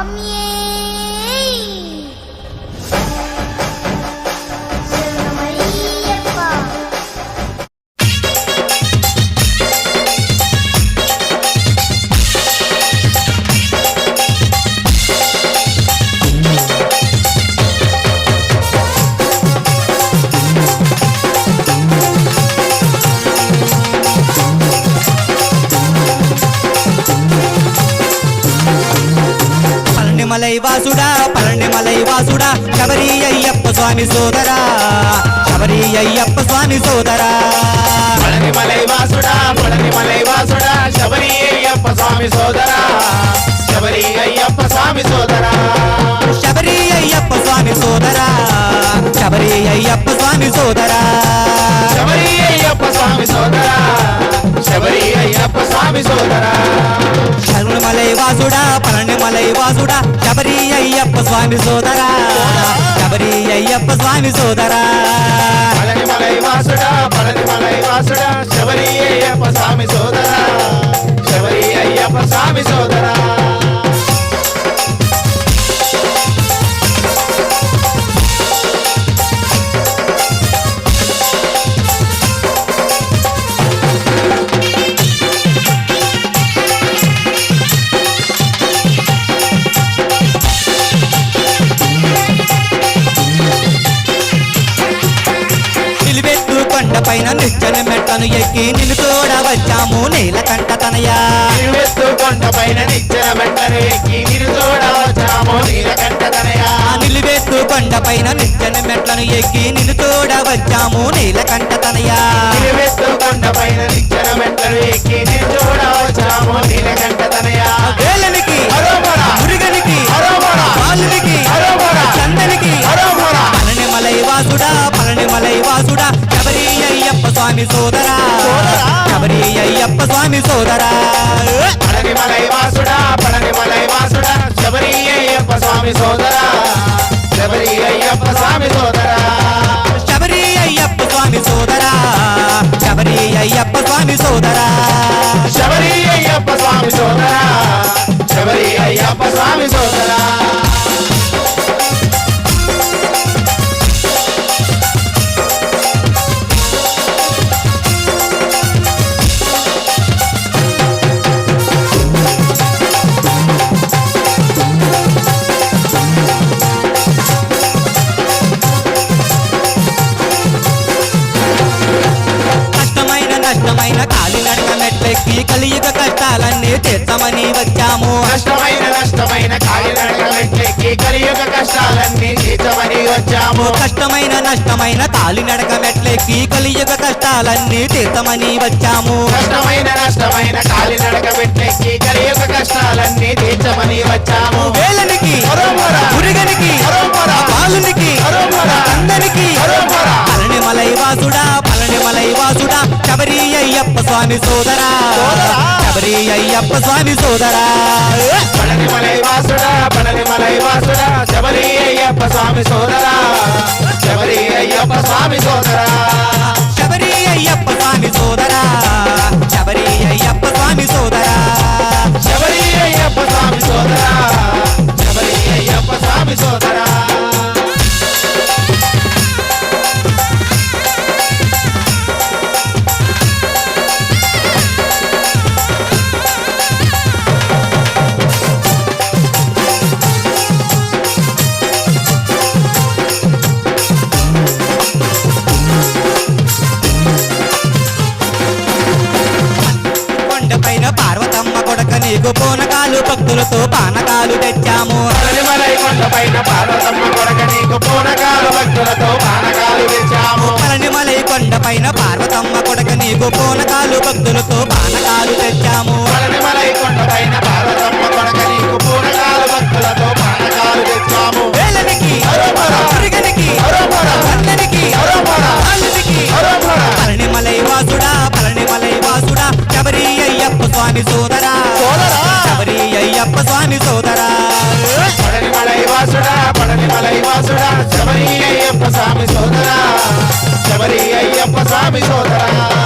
Mommy Palanimalai వాసుడా Palanimalai వాసుడా Sabari Ayyappa స్వామి సోదరా శబరి అయ్యప్ప స్వామి సోదరా. పళనిమలై వాసుడా పళనిమలై వాసుడా శబరి అయ్యప్ప స్వామి సోదరా శబరి అయ్యప్ప స్వామి సోదరా. శబరి అయ్యప్ప స్వామి సోదరా శబరి అయ్యప్ప స్వామి సోదరా. శబరి అయ్యప్ప స్వామి సోదరా శబరి అయ్యప్ప స్వామి సోదరా. శరణమలై వాసుడా పళనిమలై వాసుడా శబరి అయ్యప్ప స్వామి సోదరా. శబరి అయ్యప్ప స్వామి సోదరా. పళనిమలై వాసుడా పళనిమలై వాసుడా శబరి అయ్యప్ప స్వామి సోదరా. శబరి అయ్యప్ప స్వామి సోదరా. నిలువెత్తు కొండపైన నిచ్చన మెట్లను ఎక్కి నిన్ను తోడ వచ్చాము నీలకంఠ తనయా. నిలువెత్తు కొండ పైన నిచ్చెన వెంటనే ఎక్కి నిన్ను తోడ వచ్చాము నీలకంఠ తనయా. నిలువెత్తు కొండపైన నిచ్చన మెట్లను ఎక్కి నిన్ను తోడ వచ్చాము నీలకంఠ స్వామి సోదరా. శబరి అయ్యప్ప స్వామి సోదరా. పళనిమలై వాసుడా పళనిమలై వాసుడా శబరి అయ్యప్ప స్వామి సోదరా. శబరి అయ్యప్ప స్వామి సోదరా. శబరి అయ్యప్ప స్వామి సోదరా. శబరి అయ్యప్ప కష్టమైన కాలినడక మెట్లెక్కి కలియుగ కష్టాలన్నీ తీర్చమని వచ్చాము. కష్టమైన నష్టమైన కాలినడక మెట్లెక్కి కలియుగ కష్టాలన్నీ తీర్చమని వచ్చాము. కష్టమైన నష్టమైన కాలినడక మెట్లెక్కి కలియుగ కష్టాలన్నీ తీర్చమని వచ్చాము. కష్టమైన నష్టమైన కాలినడక మెట్లెక్కి కలియుగ కష్టాలన్నీ తీర్చమని స్వామి సోదరా. శబరి అయ్యప్ప స్వామి సోదరా. పళనిమలై వాసుడా పళనిమలై వాసుడా శబరి అయ్యప్ప స్వామి సోదరా. శబరి పానకాలు తెచ్చాము. పరణిమలై కొండ పైన పార్వతమ్మ కొడక నీకు పూనకాలు భక్తులతో పానకాలు తెచ్చాము. పళనిమలై కొండ పైన స్వామి సోదరా. శబరి అయ్యప్ప స్వామి సోదరా.